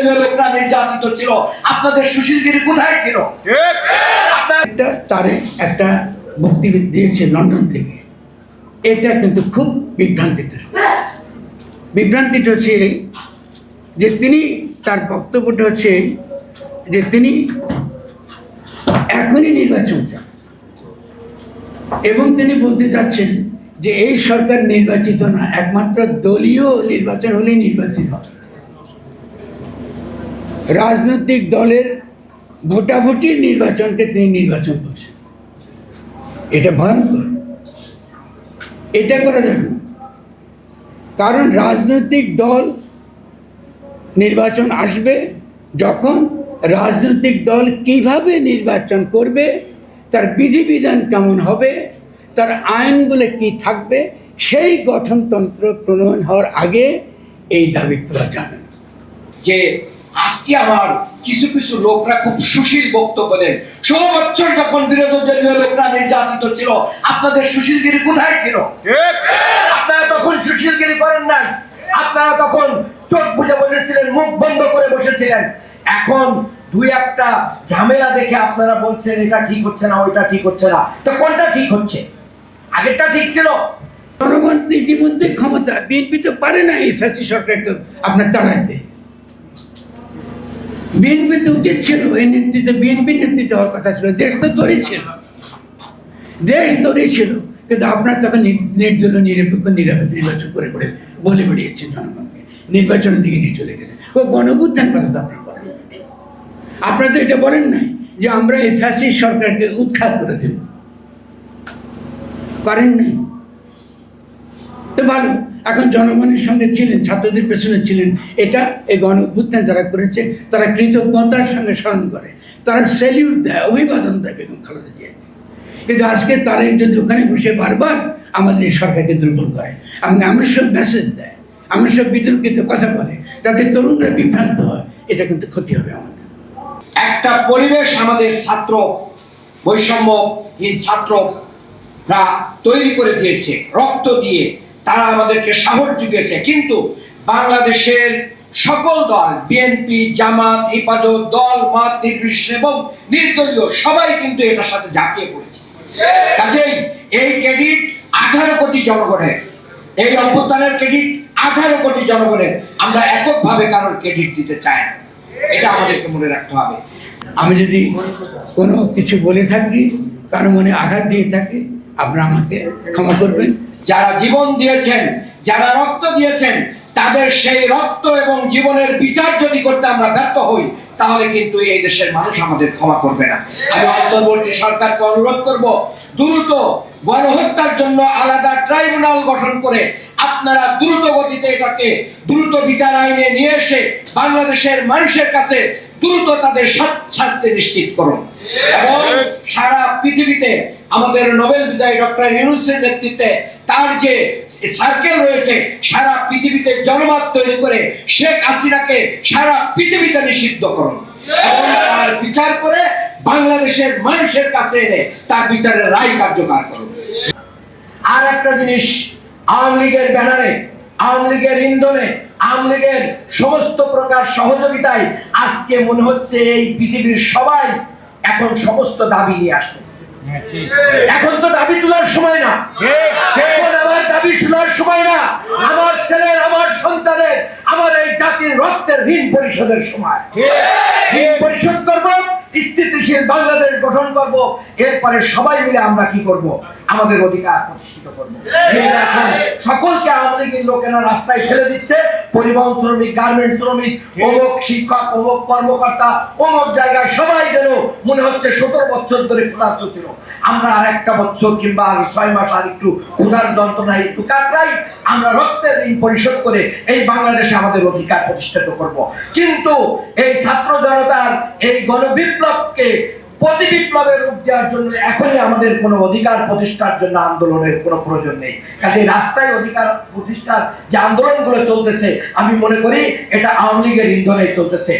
দলীয় লোকরা নির্যাতিত ছিল। আপনাদের সুশীলগিরি কোথায় ছিল? একটা তারে একটা দিয়েছে লন্ডন থেকে। এটা কিন্তু খুব বিভ্রান্তি বিভ্রান্তিটা হচ্ছে এই যে তিনি তার বক্তব্যটা হচ্ছে যে তিনি এখনই নির্বাচন চান। এবং তিনি বলতে যাচ্ছেন যে এই সরকার নির্বাচিত না একমাত্র দলীয় নির্বাচন হলেই নির্বাচিত হবে। রাজনৈতিক দলের ভোটাভুটির নির্বাচনকে তিনি নির্বাচন করছেন। এটা ভয়ঙ্কর। এটা করা যাবে না। কারণ রাজনৈতিক দল নির্বাচন আসবে যখন রাজনৈতিক দল কীভাবে নির্বাচন করবে, তার বিধিবিধান কেমন হবে, তার আইনগুলো কি থাকবে, সেই গঠনতন্ত্র প্রণয়ন হওয়ার আগে এই দাবি তোলা যাবে যে আজকে আমার কিছু কিছু লোকরা খুব সুশীল বক্তব্য দেন ষোলো বছর যখন বিরোধী দলীয় লোকরা নির্যাতিত ছিল আপনাদের সুশীলগিরি কোথায় ছিল? আপনারা তখন সুশীলগিরি করেন নাই। আপনারা তখন চোখ বুঝে বসেছিলেন মুখ বন্ধ করে বসেছিলেন। এখন দুই একটা ঝামেলা দেখে আপনারা বলছেন এটা ঠিক হচ্ছে না ওইটা ঠিক হচ্ছে না। তো কোনটা ঠিক হচ্ছে? আগেরটা ঠিক ছিল? জনগণ ইতিমধ্যে ক্ষমতা বিএনপি তো পারে না এই ফ্যাসি সরকারকে আপনার তাড়াইতে বিএনপি তো উচিত ছিল, এই নেতৃত্বে বিএনপির নেতৃত্বে হওয়ার কথা ছিল। দেশ তো তৈরি ছিল। দেশ তৈরি ছিল, কিন্তু আপনার তখন নির্দলীয়, নিরপেক্ষ নির্বাচন করে করে বলে বেরিয়েছেন জনগণকে। নির্বাচনের দিকে নিয়ে চলে গেছে। ও গণবুদ্ধান কথা তো আপনার বলেন। আপনারা তো এটা বলেন নাই যে আমরা এই ফ্যাসিস্ট সরকারকে উৎখাত করে দেব। করেন নাই। তো ভালো। এখন জনগণের সঙ্গে ছিলেন, ছাত্রদের পেছনে ছিলেন। এটা এই গণ অভ্যুত্থান যারা করেছে, তারা কৃতজ্ঞতার সঙ্গে স্মরণ করে। তারা স্যালিউট দেয়, অভিবাদন দেয় বেগম খালেদা জিয়া কিন্তু আজকে তারা যদি ওখানে বসে বারবার আমাদের এই সরকারকে দুর্বল করে, এবং এমন সব মেসেজ দেয় এমন সব বিতর্কিত কথা বলে, যাতে তরুণরা বিভ্রান্ত হয়, এটা কিন্তু ক্ষতি হবে আমাদের। একটা পরিবেশ আমাদের ছাত্র, বৈষম্যহীন ছাত্ররা তৈরি করে দিয়েছে, রক্ত দিয়ে। তারা আমাদেরকে সাহস জুগিয়েছে কিন্তু বাংলাদেশের সকল দল বিএনপি জামাত, হেফাজত, দল, মত নির্বিশেষে এবং নির্দলীয় সবাই কিন্তু এটার সাথে ঝাঁপিয়ে পড়েছে। কাজেই এই ক্রেডিট আঠারো কোটি জনগণের, এই অভ্যুত্থানের ক্রেডিট আঠারো কোটি জনগণের, আমরা এককভাবে কারোর ক্রেডিট দিতে চাই না। এটা আমাদেরকে মনে রাখতে হবে। আমি যদি কোনো কিছু বলে থাকি, কারও মনে আঘাত দিয়ে থাকি, আপনারা আমাকে ক্ষমা করবেন। যারা জীবন দিয়েছেন, যারা রক্ত দিয়েছেন, তাদের সেই রক্ত এবং জীবনের বিচার যদি করতে আমরা ব্যর্থ হই, তাহলে কিন্তু এই দেশের মানুষ আমাদের ক্ষমা করবে না। আমি অন্তর্বর্তী সরকারকে অনুরোধ করব, দ্রুত গণহত্যার জন্য আলাদা ট্রাইব্যুনাল গঠন করে আপনারা দ্রুত গতিতে এটাকে দ্রুত বিচার আইনে নিয়ে এসে বাংলাদেশের মানুষের কাছে দ্রুত তাদের শাস্তি নিশ্চিত করুন। এবং সারা পৃথিবীতে আমাদের নোবেল বিজয়ী ডক্টর ইউনুসের নেতৃত্বে তার যে সার্কেল রয়েছে সারা পৃথিবীতে জনমত তৈরি করে শেখ হাসিনাকে সারা পৃথিবীতে নিষিদ্ধ করুন। এবং তার বিচার করে বাংলাদেশের মানুষের কাছে এনে তার বিচারের রায় কার্যকর করুন। আর একটা জিনিস আওয়ামী লীগের ব্যানারে আওয়ামী লীগের ইন্ধনে আওয়ামী লীগের সমস্ত প্রকার সহযোগিতায় আজকে মনে হচ্ছে এই পৃথিবীর সবাই এখন সমস্ত দাবি নিয়ে আসতেছে। এখন তো দাবি তোলার সময় না। এখন আমার দাবি শোনার সময় না। আমার ছেলের আমার সন্তানের আমার এই জাতির রক্তের ঋণ পরিশোধের সময়। ঋণ পরিশোধ করব স্থিতিশীল বাংলাদেশ গঠন করব। এরপরে সবাই মিলে আমরা কি করব? আমাদের অধিকার প্রতিষ্ঠিত করব। সকলকে লীগের লোকেরা রাস্তায় ফেলে দিচ্ছে? পরিবহন শ্রমিক গার্মেন্টস শ্রমিক, অমুক শিক্ষক, অমুক কর্মকর্তা, অমুক জায়গায় সবাই যেন মনে হচ্ছে সতেরো বছর ধরে আমরা আর একটা বছর কিংবা আর ছয় মাস আর একটু ক্ষুধার যন্ত্রণায়, একটু কাটরাই আমরা রক্তের ঋণ পরিশোধ করে এই বাংলাদেশে আমাদের অধিকার প্রতিষ্ঠিত করব। কিন্তু এই ছাত্র জনতার এই গণবিপ্লবকে প্রতি বিপ্লবের রূপ দেওয়ার জন্য এখনই আমাদের কোনো অধিকার প্রতিষ্ঠার জন্য আন্দোলনের কোনো প্রয়োজন নেই। কাজে রাস্তায় অধিকার প্রতিষ্ঠার যে আন্দোলনগুলো চলতেছে, আমি মনে করি এটা আওয়ামী লীগের ইন্ধনে চলতেছে।